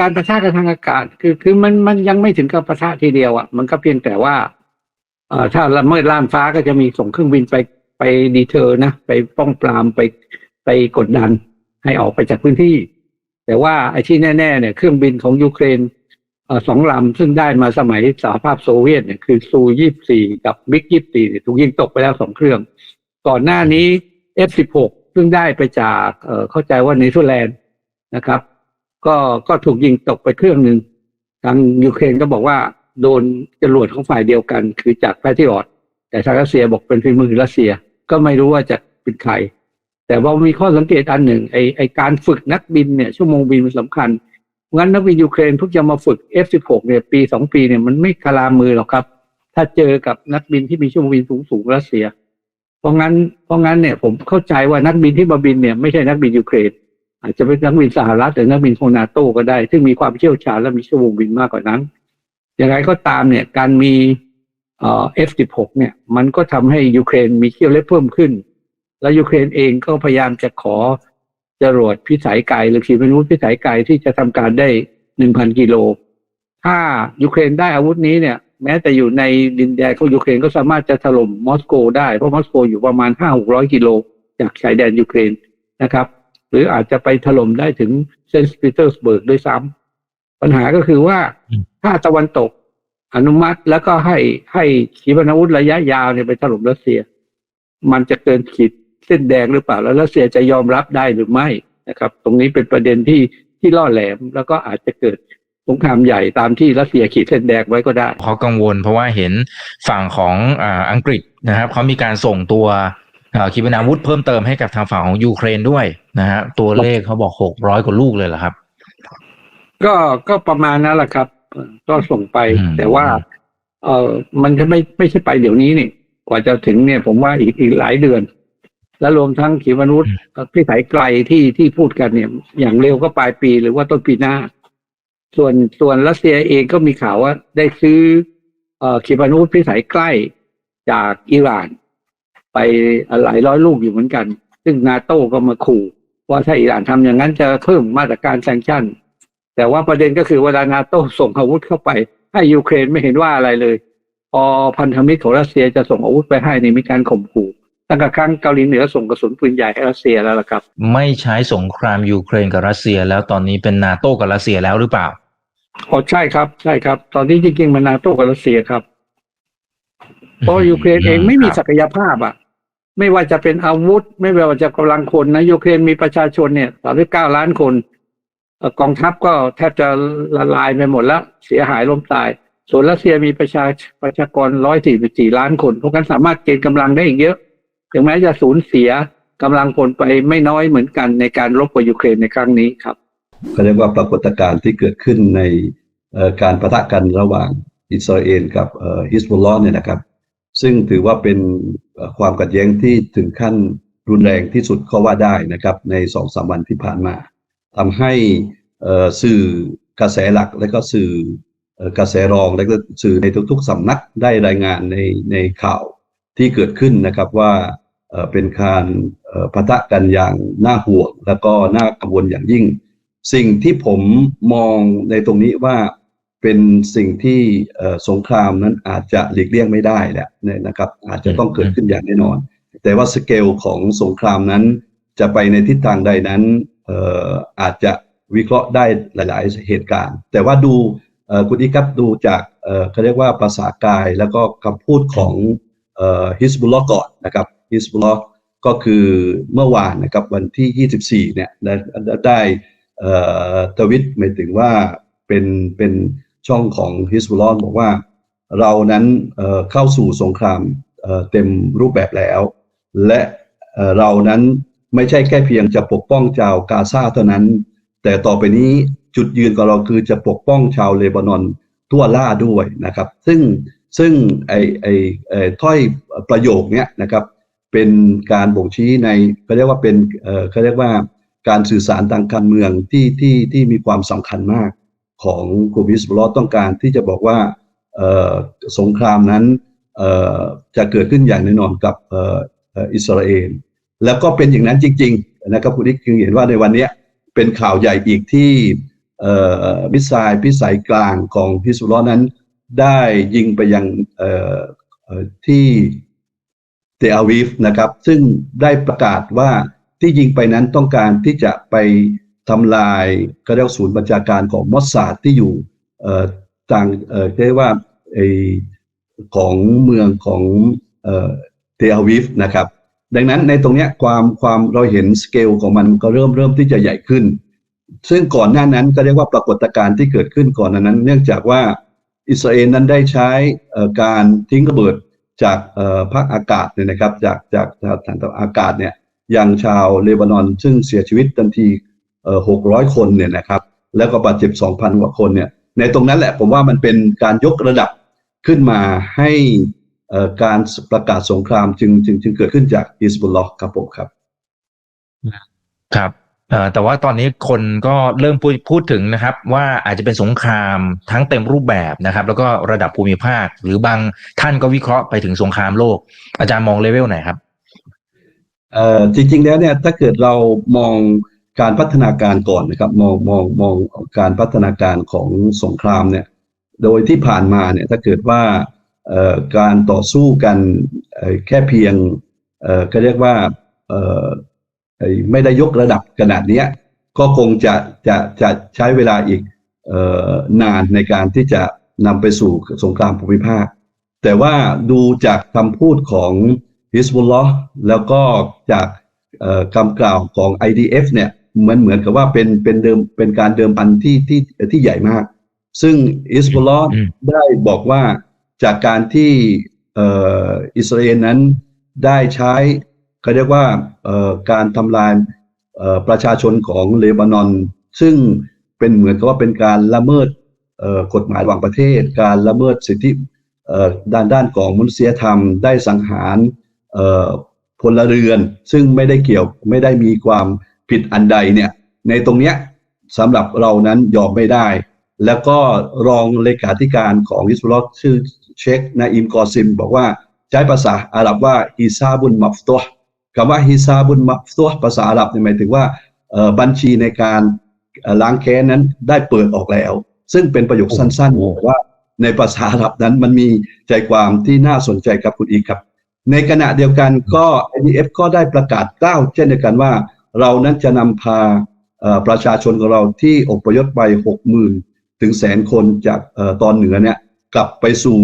การประทะกันทางอากาศ คือคือมันมันยังไม่ถึงกับประทะทีเดียวอะมันก็เพียงแต่ว่าเอ่อถ้าละเมิดล่านฟ้าก็จะมีส่งเครื่องบินไปไปดีเทอร์นะไปป้องปรามไปไปกดดันให้ออกไปจากพื้นที่ แต่ว่าไอ้ที่แน่ๆเนี่ยเครื่องบินของยูเครนสองลำซึ่งได้มาสมัยสหภาพโซเวียตเนี่ยคือซูยี่สี่กับบิ๊กยี่สี่ถูกยิงตกไปแล้วสองเครื่อง ก่อนหน้านี้ F16 ซึ่งได้ไปจากเอ่อเข้าใจว่าเนเธอร์แลนด์นะครับ ก็ก็ถูกยิงตกไปเครื่องหนึ่งทางยูเครนก็บอกว่าโดนจรวดของฝ่ายเดียวกัน คือจากแพทริออตแต่ทางรัสเซียบอกเป็นฝีมือรัสเซียก็ไม่รู้ว่าจะเป็นใครแต่ว่ามีข้อสังเกตอันหนึ่งไอไอการฝึกนักบินเนี่ยชั่วโมงบินมันสำคัญงั้นนักบินยูเครนเพิ่งจะมาฝึก F16 เนี่ยปีสองปีเนี่ยมันไม่คลามือหรอกครับ ถ้าเจอกับนักบินที่มีชั่วโมงบินสูงสูงรัสเซีย เพราะงั้นเพราะงั้นเนี่ยผมเข้าใจว่านักบินที่มาบินเนี่ยไม่ใช่นักบินยูเครน อาจจะเป็นนักบินสหรัฐหรือนักบินของนาโต้ก็ได้ ซึ่งมีความเชี่ยวชาญและมีชั่วโมงบินมากกว่านั้นอย่างไรก็ตามเนี่ยการมีเอ่อ F16 เนี่ยมันก็ทำให้ยูเครนมีเขี้ยวเล็บเพิ่มขึ้น แล้วยูเครนเองก็พยายามจะขอจรวดพิสัยไกลหรือขีปนาวุธพิสัยไกลที่จะทำการได้1,000กิโล ถ้ายูเครนได้อาวุธนี้เนี่ย แม้แต่อยู่ในดินแดนของยูเครนก็สามารถจะถล่มมอสโกได้เพราะมอสโกอยู่ประมาณ5-600กิโลจากชายแดนยูเครนนะครับ หรืออาจจะไปถล่มได้ถึงเซนต์ปีเตอร์สเบิร์กด้วยซ้ำปัญหาก็คือว่าอืมถ้าตะวันตกอนุมัติแล้วก็ให้ให้ขีปนาวุธระยะยาวเนี่ยไปถล่มรัสเซีย มันจะเกินขีดเส้นแดงหรือเปล่า แล้วรัสเซียจะยอมรับได้หรือไม่นะครับ ตรงนี้เป็นประเด็นที่ที่ล่อแหลมแล้วก็อาจจะเกิดสงครามใหญ่ตามที่รัสเซียขีดเส้นแดงไว้ก็ได้เขากังวลเพราะว่าเห็นฝั่งของอ่าอังกฤษนะครับเขามีการส่งตัวอ่า ขีปนาวุธเพิ่มเติมให้กับทางฝั่งของยูเครนด้วยนะฮะตัวเลขเขาบอกหกร้อยกว่าลูกเลยเหรอครับ ก็ก็ประมาณนั้นแหละครับเอ่อก็ส่งไปอืมแต่ว่า เออมันจะไม่ไม่ใช่ไปเดี๋ยวนี้นี่กว่าจะถึงเนี่ยผมว่าอีกอีกหลายเดือน และรวมทั้งขีปนาวุธพิสัยไกลที่ที่พูดกันเนี่ย อย่างเร็วก็ปลายปีหรือว่าต้นปีหน้า ส่วนส่วนรัสเซียเองก็มีข่าวว่าได้ซื้อ เอ่อขีปนาวุธพิสัยใกล้จากอิหร่าน ไปหลายร้อยลูกอยู่เหมือนกัน ซึ่งนาโต้ก็มาขู่ว่าถ้าอิหร่านทำอย่างนั้นจะเพิ่มมาตรการแซงชั่น แต่ว่าประเด็นก็คือเวลานาโต้ส่งอาวุธเข้าไป ให้ยูเครนไม่เห็นว่าอะไรเลย พอพันธมิตรของรัสเซียจะส่งอาวุธไปให้นี่มีการข่มขู่ตั้งแต่ครั้งเกาหลีเหนือส่งกระสุนปืนใหญ่ให้รัสเซียแล้วล่ะครับ ไม่ใช้สงครามยูเครนกับรัสเซียแล้วตอนนี้เป็นนาโต้กับรัสเซียแล้วหรือเปล่าอ๋อใช่ครับใช่ครับ ตอนนี้จริงๆมันนาโต้กับรัสเซียครับ เพราะยูเครนเองไม่มีศักยภาพอะ ไม่ว่าจะเป็นอาวุธ ไม่ว่าจะกำลังคนนะยูเครนมีประชาชนเนี่ยสามสิบเก้าล้านคนเอ่อกองทัพก็แทบจะละลายไปหมดแล้ว เสียหายล้มตาย ส่วนรัสเซียมีประชาประชากรร้อยสี่สิบสี่ล้านคนพวกนั้นสามารถเกณฑ์กำลังได้อีกเยอะ ถึงแม้จะสูญเสียกำลังพลไปไม่น้อยเหมือนกันในการรบกับยูเครนในครั้งนี้ครับเขาเรียกว่าปรากฏการณ์ที่เกิดขึ้นในเอ่อการประทะกันระหว่างอิสราเอลกับฮิสบุลลอเนี่ยนะครับ ซึ่งถือว่าเป็นความขัดแย้งที่ถึงขั้นรุนแรงที่สุดก็ว่าได้นะครับในสองสามวันที่ผ่านมาทำให้สื่อกระแสหลักและก็สื่อกระแสรองและก็สื่อในทุกๆสำนักได้รายงานในในข่าวที่เกิดขึ้นนะครับว่าเป็นการเอ่อปะทะกันอย่างน่าห่วง แล้วก็น่ากังวลอย่างยิ่ง สิ่งที่ผมมองในตรงนี้ว่า เป็นสิ่งที่สงครามนั้นอาจจะหลีกเลี่ยงไม่ได้แหละนี่นะครับ อาจจะต้องเกิดขึ้นอย่างแน่นอน แต่ว่าสเกลของสงครามนั้น จะไปในทิศทางใดนั้นอาจจะวิเคราะห์ได้หลาย ๆ เหตุการณ์ แต่ว่าดูคุณอีกับดูจากเขาเรียกว่าภาษากายแล้วก็คำพูดของฮิสบุลลอก่อนนะครับฮิสบุลลอก็คือเมื่อวานนะครับวันที่ 24 เนี่ยได้ได้เอ่อทวิตหมายถึงว่าเป็นเป็น ช่องของฮิสบุลลบอกว่าเรานั้นเข้าสู่สงครามเต็มรูปแบบแล้ว และเรานั้นไม่ใช่แค่เพียงจะปกป้องชาวกาซาเท่านั้น แต่ต่อไปนี้จุดยืนของเราคือจะปกป้องชาวเลบานอนทั่วล่าด้วยนะครับ ซึ่งซึ่งไอไอไอถ้อยประโยคเนี้ยนะครับ เป็นการบ่งชี้ในเขาเรียกว่าเป็นเอ่อเขาเรียกว่าการสื่อสารทางการเมืองที่ที่ที่มีความสำคัญมาก ของกลุ่มฮิสบุลลอต้องการที่จะบอกว่าสงครามนั้นจะเกิดขึ้นอย่างแน่นอนกับอิสราเอลแล้วก็เป็นอย่างนั้นจริง ๆ นะครับคุณนิกจึงเห็นว่าในวันนี้เป็นข่าวใหญ่อีกที่มิสไซล์พิสัยกลางของฮิสบุลลอนั้นได้ยิงไปยังที่เตอาวีฟนะครับ ซึ่งได้ประกาศว่าที่ยิงไปนั้นต้องการที่จะไป ทำลายก็เรียกศูนย์บัญชาการของมอสซาดที่อยู่ต่างเรียกว่าไอของเมืองของเอ่อเตลอาวีฟนะครับ ดังนั้นในตรงนี้ความความเราเห็นสเกลของมันก็เริ่มเริ่มที่จะใหญ่ขึ้น ซึ่งก่อนหน้านั้นก็เรียกว่าปรากฏการณ์ที่เกิดขึ้นก่อนนานั้น เนื่องจากว่าอิสราเอลนั้นได้ใช้การทิ้งระเบิดจากเอ่อภาคอากาศเนี่ยนะครับจากจากจากฐานอากาศเนี่ยยังชาวเลบานอน ซึ่งเสียชีวิตทันที หกร้อยคนเนี่ยนะครับแล้วก็บาดเจ็บสองพันกว่าคนเนี่ยในตรงนั้นแหละผมว่ามันเป็นการยกระดับขึ้นมาให้เอ่อการประกาศสงครามจึงจึงจึงเกิดขึ้นจากอิสบุลลอฮ์ครับผมครับครับเอ่อแต่ว่าตอนนี้คนก็เริ่มพูดพูดถึงนะครับ ว่าอาจจะเป็นสงครามทั้งเต็มรูปแบบนะครับ แล้วก็ระดับภูมิภาค หรือบางท่านก็วิเคราะห์ไปถึงสงครามโลก อาจารย์มองเลเวลไหนครับเอ่อจริงๆแล้วเนี่ยถ้าเกิดเรามอง การพัฒนาการก่อนนะครับ มองมองมองการพัฒนาการของสงครามเนี่ย โดยที่ผ่านมาเนี่ยถ้าเกิดว่าการต่อสู้กันแค่เพียงก็เรียกว่าไม่ได้ยกระดับขนาดนี้ก็คงจะจะจะใช้เวลาอีกออนานในการที่จะนำไปสู่สงครามภูมิภาค แต่ว่าดูจากคำพูดของฮิสบุลลอฮ์แล้วก็จากคำกล่าวของ IDF เนี่ย มือนเหมือนกับว่าเป็นเป็นเดิมเป็นการเดิมพันที่ที่ที่ใหญ่มาก ซึ่งฮิสบุลลอฮ์อืมได้บอกว่าจากการที่เอ่ออิสราเอลนั้นได้ใช้เขาเรียกว่าเอ่อการทำลายเอ่อประชาชนของเลบานอน ซึ่งเป็นเหมือนกับว่าเป็นการละเมิดเอ่อกฎหมายระหว่างประเทศ การละเมิดสิทธิเอ่อด้านด้านของมนุษยธรรม ได้สังหารเอ่อพลเรือน ซึ่งไม่ได้เกี่ยวไม่ได้มีความ ผิดอันใดเนี่ยในตรงเนี้ยสำหรับเรานั้นยอมไม่ได้ แล้วก็รองเลขาธิการของฮิสบุลลอฮ์ชื่อเชคนาอิมกอซิม บอกว่าใช้ภาษาอาหรับว่าฮิซาบุนมัฟตัวคำว่าฮิซาบุนมัฟตัวภาษาอาหรับเนี่ยหมายถึงว่าเอ่อบัญชีในการเอ่อล้างแค้นนั้นได้เปิดออกแล้ว ซึ่งเป็นประโยคสั้นโอ้ๆแต่ว่าในภาษาอาหรับนั้นมันมีใจความที่น่าสนใจครับคุณอีกครับ ในขณะเดียวกันก็ IDF ก็ได้ประกาศกล้าวเช่นเดียวกันว่า เรานั้นจะนำพาประชาชนของเราที่อพยพไปหกหมื่นถึงแสนคนจากอตอนเหนือเนี่ยกลับไปสู่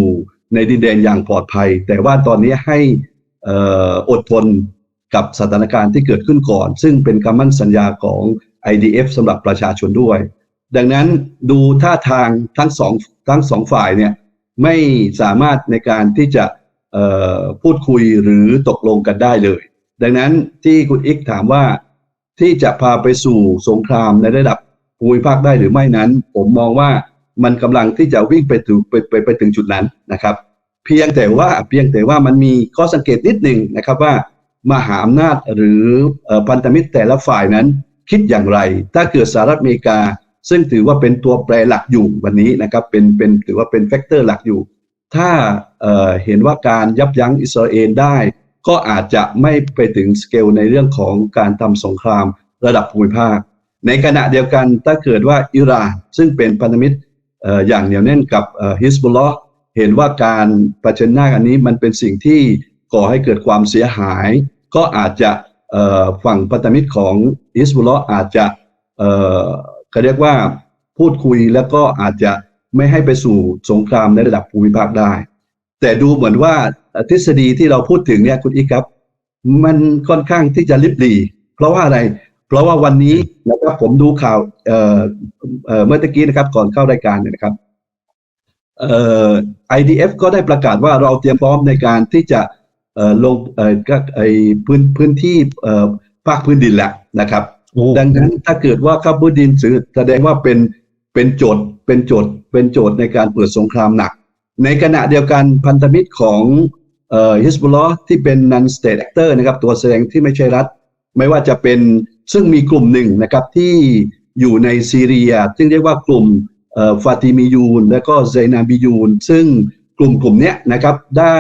ในดินแดนอย่างปลอดภัย แต่ว่าตอนนี้ให้ออดทนกับสถานการณ์ที่เกิดขึ้นก่อน ซึ่งเป็นคำมั่นสัญญาของ IDF สำหรับประชาชนด้วย ดังนั้นดูท่าทางทั้งสองทั้งสองฝ่ายเนี่ยไม่สามารถในการที่จะพูดคุยหรือตกลงกันได้เลย ดังนั้นที่คุณอิกถามว่า ที่จะพาไปสู่สงครามในระดับภูมิภาคได้หรือไม่นั้น ผมมองว่ามันกำลังที่จะวิ่งไปถึงไปไปไปถึงจุดนั้นนะครับ เพียงแต่ว่าเพียงแต่ว่ามันมีข้อสังเกตนิดหนึ่งนะครับว่ามหาอำนาจหรือพันธมิตรแต่ละฝ่ายนั้น คิดอย่างไร ถ้าเกิดสหรัฐอเมริกา ซึ่งถือว่าเป็นตัวแปรหลักอยู่วันนี้นะครับเป็นเป็นถือว่าเป็นแฟกเตอร์หลักอยู่ ถ้าเเห็นว่าการยับยั้งอิสราเอลได้ ก็อาจจะไม่ไปถึงสเกลในเรื่องของการทำสงครามระดับภูมิภาค ในขณะเดียวกันถ้าเกิดว่าอิหร่านซึ่งเป็นพันธมิตรอย่างเหนียวแน่นกับฮิสบุลลอฮ์เห็นว่าการประชิญหน้ากันนี้มันเป็นสิ่งที่ก่อให้เกิดความเสียหาย ก็อาจจะฝั่งพันธมิตรของฮิสบุลลอฮ์อาจจะเขาเรียกว่าพูดคุยแล้วก็อาจจะไม่ให้ไปสู่สงครามในระดับภูมิภาคได้ แต่ดูเหมือนว่าทฤษฎีที่เราพูดถึงเนี่ยคุณอีกครับ มันค่อนข้างที่จะลิบหลีเพราะว่าอะไร เพราะว่าวันนี้นะครับผมดูข่าวเอ่อเอ่อเมื่อตะกี้นะครับ ก่อนเข้ารายการเนี่ยนะครับเอ่อ IDF ก็ได้ประกาศว่าเราเตรียมพร้อมในการที่จะเอ่อลงเอ่อก็ไอพื้นพื้นที่เอ่อภาคพื้นดินแหละนะครับโอ้ดังนั้นถ้าเกิดว่าข้าพื้นดินสื่อแสดงว่าเป็นเป็นโจทย์เป็นโจทย์เป็นโจทย์ในการเปิดสงครามหนัก ในขณะเดียวกันพันธมิตรของฮิสบุลลอที่เป็น non state actor นะครับตัวแสดงที่ไม่ใช่รัฐ ไม่ว่าจะเป็นซึ่งมีกลุ่มหนึ่งนะครับที่อยู่ในซีเรีย ซึ่งเรียกว่ากลุ่มฟาติมียูน และก็ไซนาบิยูน ซึ่งกลุ่มกลุ่มเนี้ยนะครับได้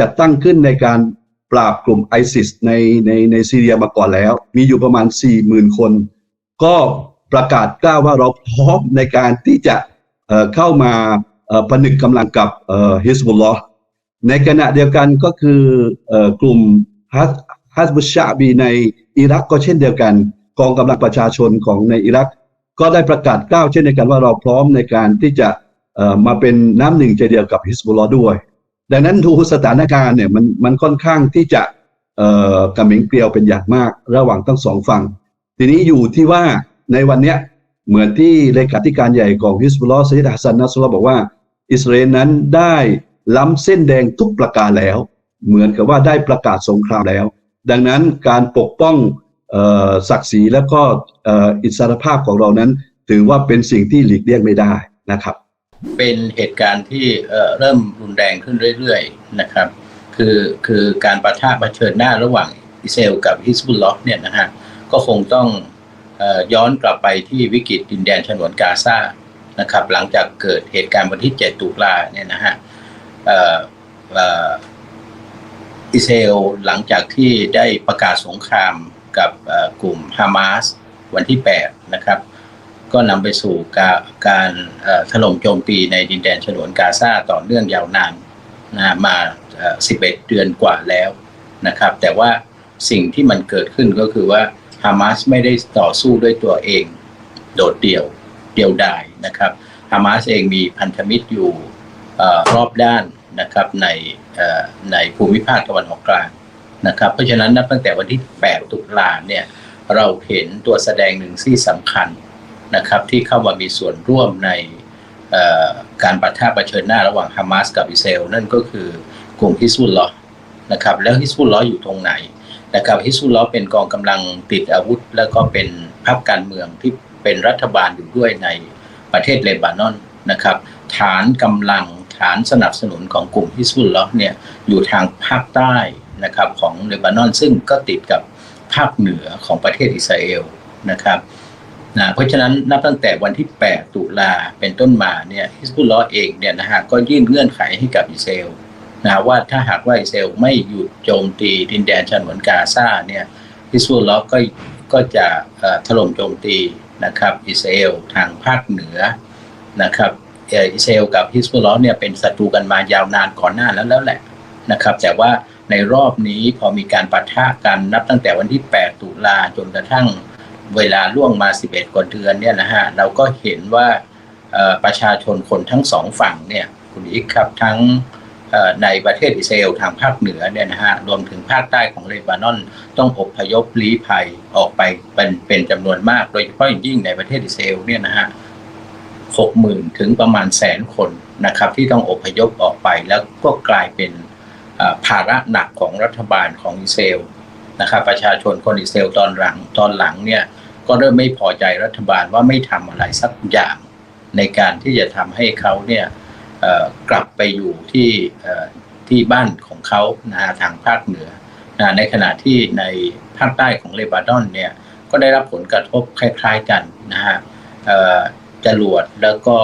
จัดตั้งขึ้นในการปราบกลุ่มไอซิสในในในซีเรียมาก่อนแล้ว มีอยู่ประมาณ 4 0,000 คน ก็ประกาศกล้าวว่าเราพร้อมในการที่จะเข้ามา ผนึกกำลังกับฮิสบุลลอฮ์ในขณะเดียวกันก็คืออกลุ่มฮัสฮัสบุชชาบีในอิรักก็เช่นเดียวกัน กองกำลังประชาชนของในอิรัก ก็ได้ประกาศกล้าวเช่นเดียวกันว่าเราพร้อมในการที่จะมาเป็นน้ำหนึ่งใจเดียวกับฮิสบุลลอฮ์ด้วย ดังนั้นดูสถานการณ์เนี่ยมันมันค่อนข้างที่จะกระหมิงเกลียวเป็นอย่างมากระหว่างทั้งสองฝั่ง ทีนี้อยู่ที่ว่าในวันเนี้ยเหมือนที่เลขาธิการใหญ่ของฮิสบุลลอฮ์ซัยยิดฮัสซันนัสรุลลอบอกว่า อิสราเอลนั้นได้ล้ำเส้นแดงทุกประการแล้ว เหมือนกับว่าได้ประกาศสงครามแล้ว ดังนั้นการปกป้องศักดิ์ศรีและก็อิสรภาพของเรานั้น ถือว่าเป็นสิ่งที่หลีกเลี่ยงไม่ได้นะครับ เป็นเหตุการณ์ที่เเริ่มรุนแรงขึ้นเรื่อยๆนะครับ คือคือการประทะเผชิญหน้าระหว่างอิสราเอลกับฮิสบุลลอฮ์เนี่ยนะฮะก็คงต้องอย้อนกลับไปที่วิกฤตดินแดนฉนวนกาซา นะครับ หลังจากเกิดเหตุการณ์วันที่ 7 ตุลาเนี่ยนะฮะอิสราเอลหลังจากที่ได้ประกาศสงครามกับกลุ่มฮามาสวันที่ 8 นะครับ ก็นำไปสู่การการถล่มโจมตีในดินแดนฉนวนกาซาต่อเนื่องยาวนานนะมา 11 เดือนกว่าแล้วนะครับ แต่ว่าสิ่งที่มันเกิดขึ้นก็คือว่าฮามาสไม่ได้ต่อสู้ด้วยตัวเอง โดดเดี่ยว เดียวดายนะครับฮามาสเองมีพันธมิตรอยู่รอบด้านนะครับในในภูมิภาคตะวันออกกลางนะครับเพราะฉะนั้นนับตั้งแต่วันที่ 8 ตุลาเนี่ยเราเห็นตัวแสดงหนึ่งที่สำคัญนะครับที่เข้ามามีส่วนร่วมในการปะทะเชิญหน้าระหว่างฮามาสกับอิสราเอลนั่นก็คือกลุ่มฮิสบุลลอนะครับแล้วฮิสบุลลออยู่ตรงไหนนะครับฮิสบุลลอเป็นกองกำลังติดอาวุธ แล้วก็เป็นพรรคการเมืองที่ เป็นรัฐบาลอยู่ด้วยในประเทศเลบานอนนะครับ ฐานกำลังฐานสนับสนุนของกลุ่มฮิสบุลลอฮ์เนี่ยอยู่ทางภาคใต้นะครับของเลบานอน ซึ่งก็ติดกับภาคเหนือของประเทศอิสราเอลนะครับนะเพราะฉะนั้นนับตั้งแต่วันที่ 8 ตุลาเป็นต้นมาเนี่ยฮิสบุลลอฮ์เองเนี่ยนะฮะก็ยื่นเงื่อนไขให้กับอิสราเอลนะว่าถ้าหากว่าอิสราเอลไม่หยุดโจมตีดินแดนฉนวนกาซาเนี่ยฮิสบุลลอฮ์ก็ก็จะถล่มโจมตี นะครับอิสราเอลทางภาคเหนือนะครับอิสราเอลกับฮิสบุลลอเนี่ยเป็นศัตรูกันมายาวนานก่อนหน้าแล้วแล้วแหละนะครับ แต่ว่าในรอบนี้พอมีการปะทะกันนับตั้งแต่วันที่ 8 ตุลาจนกระทั่งเวลาล่วงมา 11กว่าเดือนเนี่ยนะฮะเราก็เห็นว่าประชาชนคนทั้งสองฝั่งเนี่ยคุณอีกครับทั้ง ในประเทศอิสราเอลทางภาคเหนือเนี่ยนะฮะรวมถึงภาคใต้ของเลบานอน ต้องอบพยพลี้ภัยออกไปเป็นเป็นจำนวนมาก โดยเฉพาะอย่างยิ่งในประเทศอิสราเอลเนี่ยนะฮะ60,000ถึงประมาณแสนคนนะครับที่ต้องอพยพออกไปแล้วก็กลายเป็นภาระหนักของรัฐบาลของอิสราเอลนะครับประชาชนคนอิสราเอลตอนหลังตอนหลังเนี่ยก็เริ่มไม่พอใจรัฐบาลว่าไม่ทำอะไรสักอย่างในการที่จะทำให้เขาเนี่ย กลับไปอยู่ที่ที่บ้านของเขานะฮะทางภาคเหนือนะในขณะที่ในภาคใต้ของเลบานอนเนี่ยก็ได้รับผลกระทบคล้าย ๆกันนะฮะจรวดแล้วก็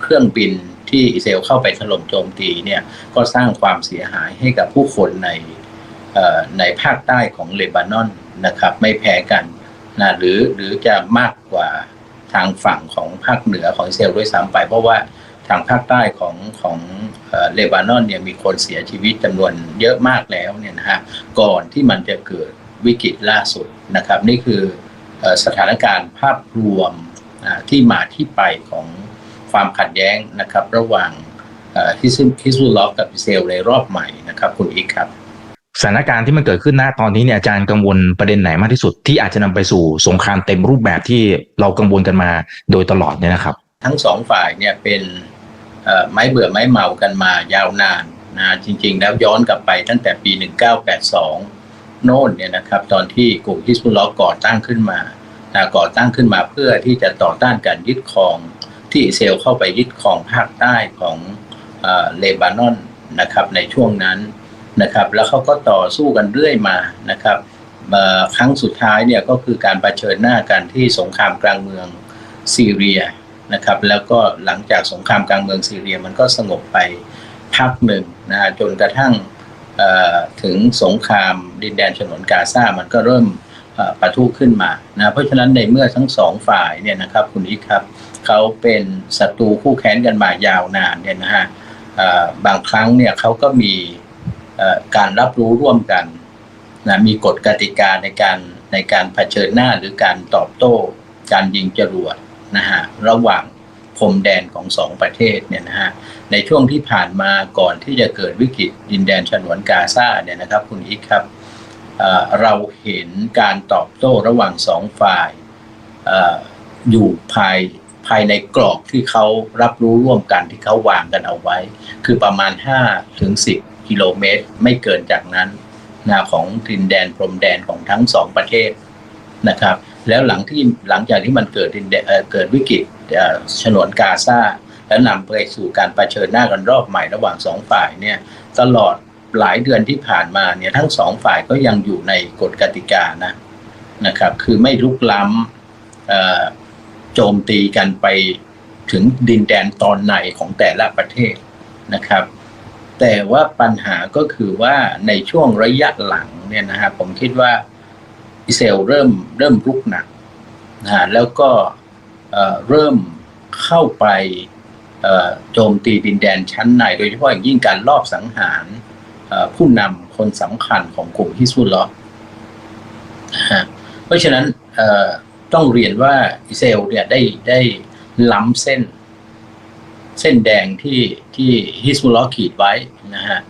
เครื่องบินที่อิสราเอลเข้าไปถล่มโจมตีเนี่ยก็สร้างความเสียหายให้กับผู้คนในในภาคใต้ของเลบานอนนะครับไม่แพ้กันนะหรือหรือจะมากกว่าทางฝั่งของภาคเหนือของอิสราเอลด้วยซ้ำไป เพราะว่า ทางภาคใต้ของของเลบานอนเนี่ยมีคนเสียชีวิตจำนวนเยอะมากแล้วเนี่ยนะฮะก่อนที่มันจะเกิดวิกฤตล่าสุดนะครับ นี่คือสถานการณ์ภาพรวมที่มาที่ไปของความขัดแย้งนะครับ ระหว่างเอ่อฮิซุฮิซุลอฮ์กับอิเอลในรอบใหม่นะครับ คุณอีกครับสถานการณ์ที่มันเกิดขึ้นณตอนนี้เนี่ยอาจารย์กังวลประเด็นไหนมากที่สุดที่อาจจะนำไปสู่สงครามเต็มรูปแบบที่เรากังวลกันมาโดยตลอดเนี่ยนะครับ ทั้งสองฝ่ายเนี่ยเป็นไม้เบื่อไม้เมากันมายาวนานนะจริงๆ แล้วย้อนกลับไปตั้งแต่ปี 1982 โน่นเนี่ยนะครับตอนที่กลุ่มฮิสบุลลอฮ์ก่อตั้งขึ้นมานะก่อตั้งขึ้นมาเพื่อที่จะต่อต้านการยึดครอง ที่อิสราเอลเข้าไปยึดครองภาคใต้ของเอเลบานอนนะครับในช่วงนั้นนะครับแล้วเขาก็ต่อสู้กันเรื่อยมานะครับครั้งสุดท้ายเนี่ยก็คือการรเผชิญหน้ากันที่สงครามกลางเมืองซีเรีย นะครับ แล้วก็หลังจากสงครามกลางเมืองซีเรียมันก็สงบไปพักหนึ่งนะจนกระทั่งถึงสงครามดินแดนฉนวนกาซา มันก็เริ่มปะทุขึ้นมานะเพราะฉะนั้นในเมื่อทั้งสองฝ่ายเนี่ยนะครับคุณอีกครับเขาเป็นศัตรูคู่แค้นกันมายาวนานเนี่ยนะฮะบางครั้งเนี่ยเขาก็มีการรับรู้ร่วมกันนะมีกฎกติกาในการในการเผชิญหน้าหรือการตอบโต้ การยิงจรวด นะฮะระหว่างพรมแดนของสองประเทศเนี่ยนะฮะในช่วงที่ผ่านมาก่อนที่จะเกิดวิกฤตดินแดนฉนวนกาซาเนี่ยนะครับคุณอีกครับเราเห็นการตอบโต้ระหว่างสองฝ่ายอออยู่ภายภายในกรอบที่เขารับรู้ร่วมกันที่เขาวางกันเอาไว้ คือประมาณ 5 ถึง 10 กิโลเมตร ไม่เกินจากนั้นนะของดินแดนพรมแดนของทั้งสองประเทศนะครับ แล้วหลังที่หลังจากที่มันเกิดดินแดนเกิดวิกฤตฉนวนกาซาแล้วนำไปสู่การรเผชิญหน้ากันรอบใหม่ระหว่างสองฝ่ายเนี่ยตลอดหลายเดือนที่ผ่านมาเนี่ยทั้งสองฝ่ายก็ยังอยู่ในกฎกติกานะนะครับคือไม่ลุกล้ำโจมตีกันไปถึงดินแดนตอนในของแต่ละประเทศนะครับ แต่ว่าปัญหาก็คือว่าในช่วงระยะหลังเนี่ยนะฮะผมคิดว่า อิสราเอลเริ่มเริ่มรุกหนักนะแล้วก็เริ่มเข้าไปโจมตีดินแดนชั้นใน โดยเฉพาะอย่างยิ่งการลอบสังหารผู้นำคนสำคัญของกลุ่มฮิสบุลลอฮ์นะฮะเพราะฉะนั้นต้องเรียนว่าอิสราเอลเนี่ยได้ได้ล้ำเส้น เส้นแดงที่ที่ฮิสบุลลอฮ์ขีดไว้นะฮะ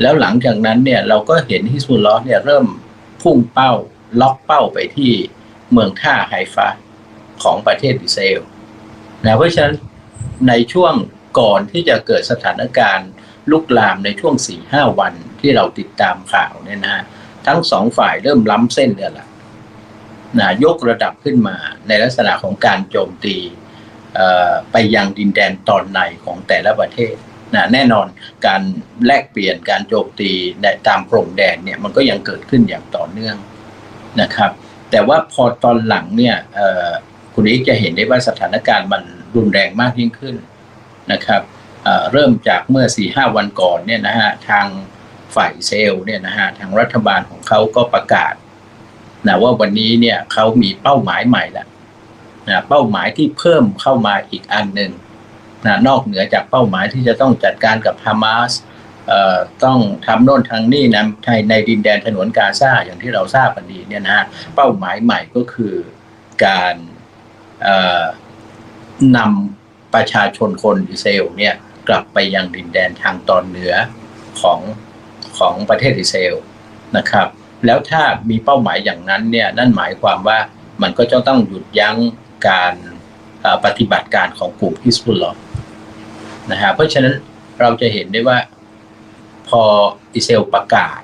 แล้วหลังจากนั้นเนี่ยเราก็เห็นฮิสบุลลอฮ์เนี่ยเริ่มพุ่งเป้า ล็อกเป้าไปที่เมืองท่าไฮฟาของประเทศอิสราเอลนะเพราะฉะนั้นในช่วงก่อนที่จะเกิดสถานการณ์ลุกลามในช่วงสี่ห้าวันที่เราติดตามข่าวเนี่ยนะฮะทั้งสองฝ่ายเริ่มล้ำเส้นเนี่ยแหละนะยกระดับขึ้นมาในลักษณะของการโจมตีไปยังดินแดนตอนในของแต่ละประเทศนะแน่นอนการแลกเปลี่ยนการโจมตีตามพรมแดนเนี่ยมันก็ยังเกิดขึ้นอย่างต่อเนื่อง นะครับ แต่ว่าพอตอนหลังเนี่ยคุณอีกจะเห็นได้ว่าสถานการณ์มันรุนแรงมากยิ่งขึ้นนะครับเเริ่มจากเมื่อ4ีหวันก่อนเนี่ยนะฮะทางฝ่ายเซลล์เนี่ยนะฮะทางรัฐบาลของเขาก็ประกาศนะว่าวันนี้เนี่ยเขามีเป้าหมายใหม่ล้วนะเป้าหมายที่เพิ่มเข้ามาอีกอันหนึ่งนะนอกเหนือจากเป้าหมายที่จะต้องจัดการกับฮามาส ต้องทำโน่นทางนี่นะในดินแดนถนนกาซาอย่างที่เราทราบกันดีเนี่ยนะฮะเป้าหมายใหม่ก็คือการนำประชาชนคนอิสราเอลเนี่ยกลับไปยังดินแดนทางตอนเหนือของของประเทศอิสราเอลนะครับ แล้วถ้ามีเป้าหมายอย่างนั้นเนี่ยนั่นหมายความว่ามันก็จะต้องหยุดยั้งการปฏิบัติการของกลุ่มฮิสบุลลอห์นะฮะเพราะฉะนั้นเราจะเห็นได้ว่า พออิสราเอลประกาศ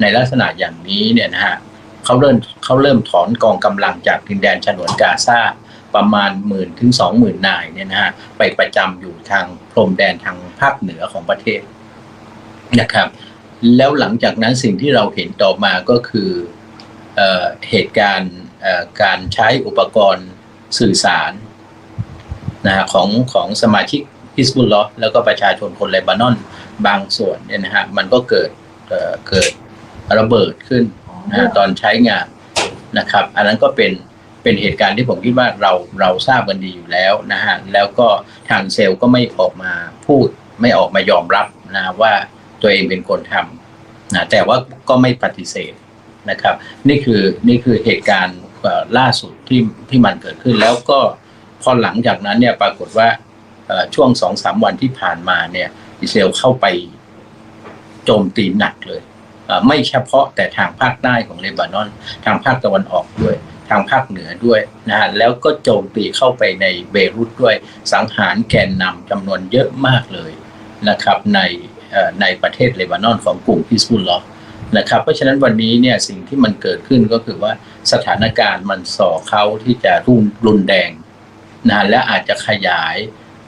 ในลักษณะอย่างนี้เนี่ยนะฮะเขาเริ่มเขาเริ่มถอนกองกำลังจากดินแดนฉนวนกาซาประมาณหมื่นถึงสองหมื่นนายเนี่ยนะฮะไปประจำอยู่ทางพรมแดนทางภาคเหนือของประเทศนะครับ แล้วหลังจากนั้นสิ่งที่เราเห็นต่อมาก็คือเออเหตุการณ์การใช้อุปกรณ์สื่อสารนะของของสมาชิก ฮิสบุลลอห์แล้วก็ประชาชนคนเลบานอนบางส่วนเนี่ยนะฮะมันก็เกิดเอ่อเกิดระเบิดขึ้นนะฮะตอนใช้งานนะครับ อันนั้นก็เป็นเป็นเหตุการณ์ที่ผมคิดว่าเราเราทราบกันดีอยู่แล้วนะฮะแล้วก็ทางเซลล์ก็ไม่ออกมาพูด ไม่ออกมายอมรับนะว่าตัวเองเป็นคนทำนะแต่ว่าก็ไม่ปฏิเสธนะครับ นี่คือนี่คือเหตุการณ์เอ่อล่าสุดที่ที่มันเกิดขึ้น แล้วก็พอหลังจากนั้นเนี่ยปรากฏว่าเอ่อ ช่วงสองสามวันที่ผ่านมาเนี่ยอิสราเอลเข้าไปโจมตีหนักเลยเอ่อไม่เฉพาะแต่ทางภาคใต้ของเลบานอน ทางภาคตะวันออกด้วย ทางภาคเหนือด้วยนะฮะแล้วก็โจมตีเข้าไปในเบรุตด้วยสังหารแกนนำจำนวนเยอะมากเลยนะครับในในประเทศเลบานอนของกลุ่มฮิสบุลลอนะครับเพราะฉะนั้นวันนี้เนี่ยสิ่งที่มันเกิดขึ้นก็คือว่าสถานการณ์มันส่อเขาที่จะรุนรุนแรงนะและอาจจะขยาย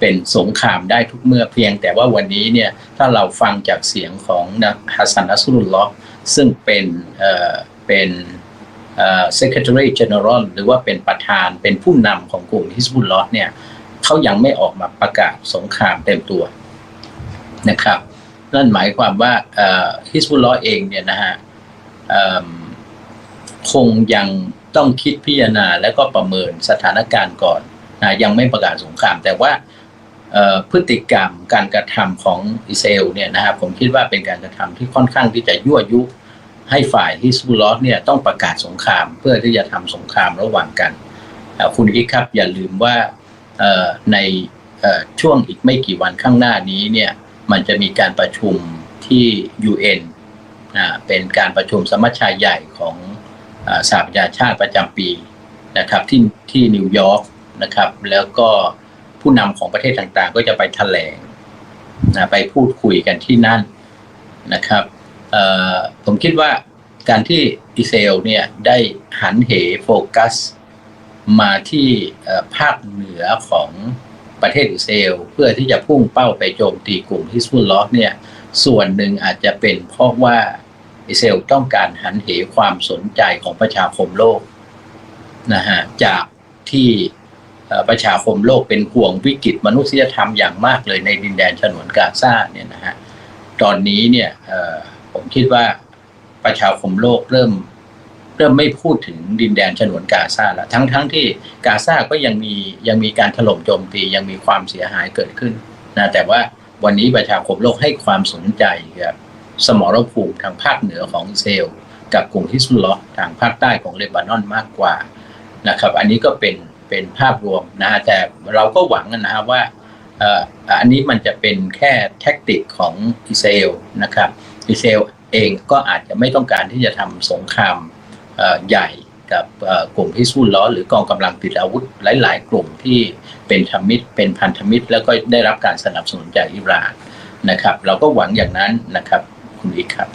เป็นสงครามได้ทุกเมื่อเพียง แต่ว่าวันนี้เนี่ยถ้าเราฟังจากเสียงของนะฮัสซันอัสรุลลอฮ์ซึ่งเป็นเอ่อเป็นเอ่อ Secretary General หรือว่าเป็นประธานเป็นผู้นำของกลุ่มฮิสบุลลอฮ์เนี่ยเขายังไม่ออกมาประกาศสงครามเต็มตัวนะครับนั่นหมายความว่าฮิสบุลลอฮ์เองเนี่ยนะฮะคงยังต้องคิดพิจารณาแล้วก็ประเมินสถานการณ์ก่อนนะยังไม่ประกาศสงคราม แต่ว่า พฤติกรรมการกระทำของอิสราเอลเนี่ยนะครับผมคิดว่าเป็นการกระทำที่ค่อนข้างที่จะยั่วยุให้ฝ่ายฮิสบุลลอฮ์เนี่ยต้องประกาศสงคราม เพื่อที่จะทำสงครามระหว่างกัน คุณกิ๊กครับอย่าลืมว่าในช่วงอีกไม่กี่วันข้างหน้านี้เนี่ยมันจะมีการประชุมที่ UN อ่าเป็นการประชุมสมัชชาใหญ่ของอสหประชาชาติประจำปีนะครับที่ที่นิวยอร์กนะครับแล้วก็ ผู้นำของประเทศต่างๆ ก็จะไปแถลงนะไปพูดคุยกันที่นั่นนะครับผมคิดว่าการที่อิสราเอลเนี่ยได้หันเหโฟกัส มาที่ภาคเหนือของประเทศอิสราเอลเพื่อที่จะพุ่งเป้าไปโจมตีกลุ่มฮิสบุลลอฮ์เนี่ยส่วนหนึ่งอาจจะเป็นเพราะว่าอิสราเอลต้องการหันเหความสนใจของประชาคมโลกนะฮะจากที่ ประชาคมโลกเป็นห่วงวิกฤตมนุษยธรรมอย่างมากเลยในดินแดนฉนวนกาซาเนี่ยนะฮะตอนนี้เนี่ยผมคิดว่าประชาคมโลกเริ่มเริ่มไม่พูดถึงดินแดนฉนวนกาซาแล้วทั้งทั้งที่กาซาก็ยังมียังมีการถล่มโจมตียังมีความเสียหายเกิดขึ้นนะแต่ว่าวันนี้ประชาคมโลกให้ความสนใจกับสมรภูมิทางภาคเหนือของอิสราเอลกับกลุ่มฮิสบุลลอฮ์ทางภาคใต้ของเลบานอนมากกว่านะครับ อันนี้ก็เป็น เป็นภาพรวมนะฮะแต่เราก็หวังนะฮะว่าอันนี้มันจะเป็นแค่แท็กติกของอิสราเอลนะครับอิสราเอลเองก็อาจจะไม่ต้องการที่จะทำสงครามใหญ่กับกลุ่มฮิสบุลลอหรือกองกำลังติดอาวุธหลาย ๆ กลุ่มที่เป็นธมิตรเป็นพันธมิตร แล้วก็ได้รับการสนับสนุนจากอิหร่านนะครับ เราก็หวังอย่างนั้นนะครับคุณอีกครับ